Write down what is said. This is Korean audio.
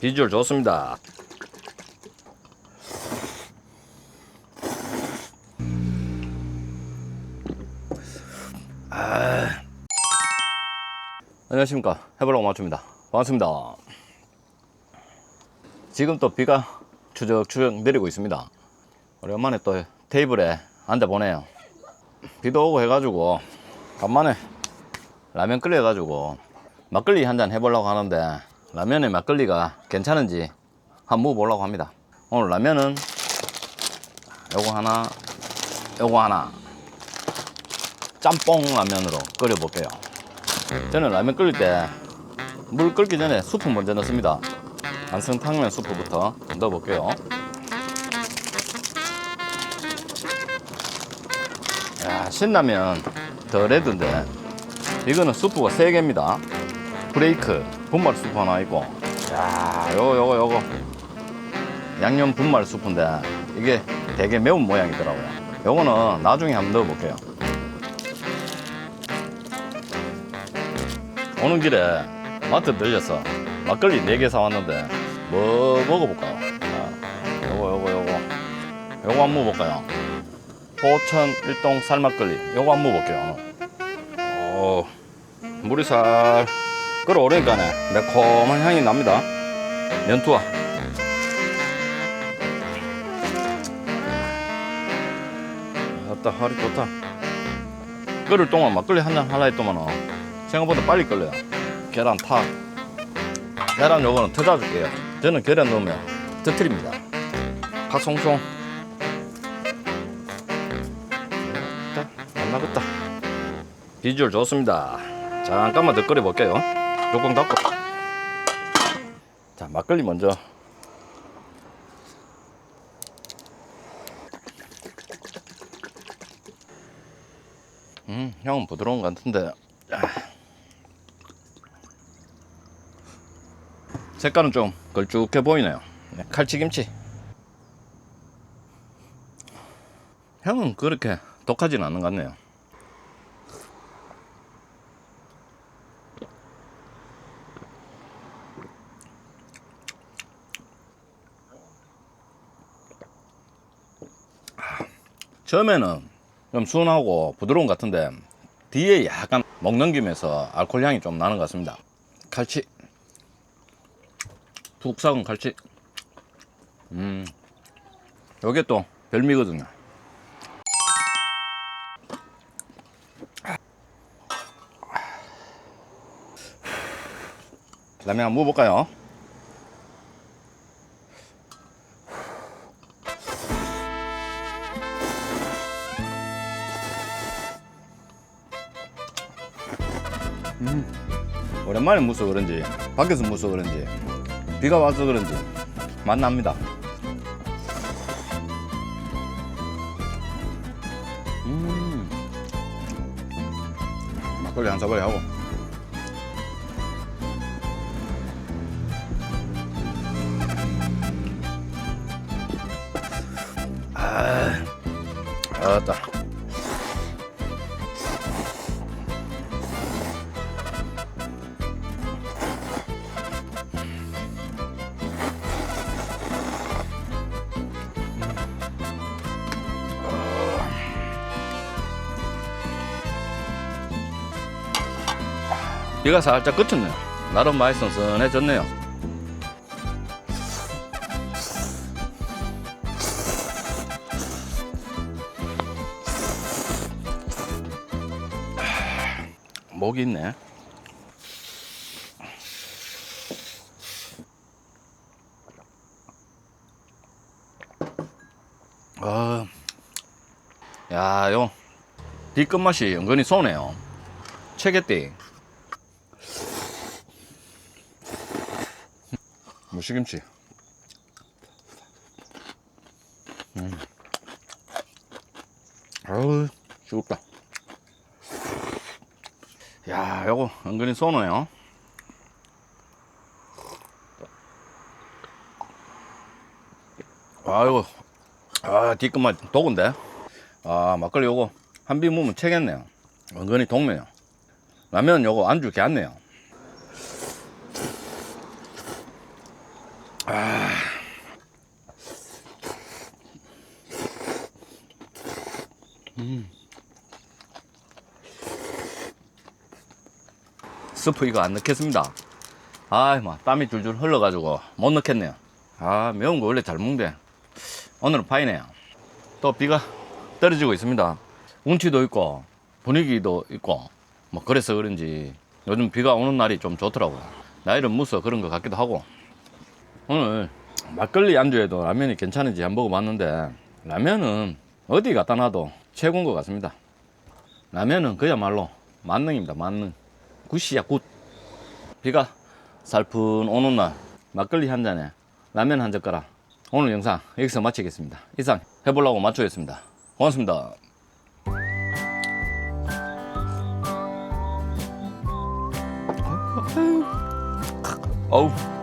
비주얼 좋습니다. 아... 안녕하십니까. 해볼라고 맞춥니다. 반갑습니다. 지금 또 비가 추적추적 내리고 있습니다. 오랜만에 또 테이블에 앉아보네요. 비도 오고 해가지고 간만에 라면 끓여가지고 막걸리 한 잔 해보려고 하는데 라면에 막걸리가 괜찮은지 한번 먹어보려고 합니다. 오늘 라면은 요거 하나 요거 하나. 짬뽕 라면으로 끓여볼게요. 저는 라면 끓일 때 물 끓기 전에 수프 먼저 넣습니다. 안성탕면 수프부터 넣어볼게요. 야 신라면 더 레드인데 이거는 수프가 3개입니다 브레이크. 분말 수프 하나 있고. 야 요거 요거 요거. 양념 분말 수프인데 이게 되게 매운 모양이더라고요. 요거는 나중에 한번 넣어볼게요. 오는 길에 마트 들려서 막걸리 4개 사왔는데 뭐 먹어볼까요? 자, 요거 요거 요거. 요거 한번 먹어볼까요? 포천 일동 살막걸리. 요거 한번 먹어볼게요 어, 물이 살 끓어오르니까네. 매콤한 향이 납니다. 면투와. 아따 하리 좋다. 끓을 동안 막걸리 한잔 하려 했더만은 생각보다 빨리 끓여요. 계란 탁 계란 요거는 터져줄게요. 저는 계란 넣으면 터트립니다. 팥송송. 됐다. 안 나갔다. 비주얼 좋습니다. 잠깐만 더 끓여볼게요 뚜껑 닫고 자 막걸리 먼저. 음 향은 부드러운 것 같은데. 아. 색깔은 좀 걸쭉해 보이네요. 네, 칼치김치. 향은 그렇게 독하진 않은 것 같네요 처음에는 좀 순하고 부드러운 것 같은데 뒤에 약간 목 넘기면서 알코올 향이 좀 나는 것 같습니다. 칼치 푹 삭은 칼치 음 요게 또 별미거든요. 라면 한번 먹어볼까요? 오랜만에 무서 그런지 밖에서 무서 그런지 비가 와서 그런지 맛납니다. 음. 막걸리 한 사발이 하고. 아 아따 비가 살짝 그쳤네요. 나름 많이 선선해졌네요. 목이 있네. 아, 야, 요, 비 끝맛이 은근히 쏘네요. 체계띠. 무시김치. 음. 아우, 죽었다. 야, 요거 은근히 쏘네요. 아이고, 아, 뒤끝만 독은데? 아, 막걸리 요거 한비 무면 채겠네요. 은근히 독네요. 라면 요거 안주 개안네요. 스프 이거 안 넣겠습니다. 아이, 뭐, 땀이 줄줄 흘러가지고 못 넣겠네요. 아, 매운 거 원래 잘 먹는데 오늘은 파이네요. 또 비가 떨어지고 있습니다. 운치도 있고 분위기도 있고 뭐 그래서 그런지 요즘 비가 오는 날이 좀 좋더라고요. 나이를 무서 그런 것 같기도 하고 오늘 막걸리 안주에도 라면이 괜찮은지 한번 먹어봤는데 라면은 어디 갖다 놔도 최고인 것 같습니다. 라면은 그야말로 만능입니다. 만능. 굿이야 굿. 비가 살푼 오는 날 막걸리 한 잔에 라면 한 젓가락. 오늘 영상 여기서 마치겠습니다. 이상 해보려고 마쳐였습니다. 고맙습니다. 어우.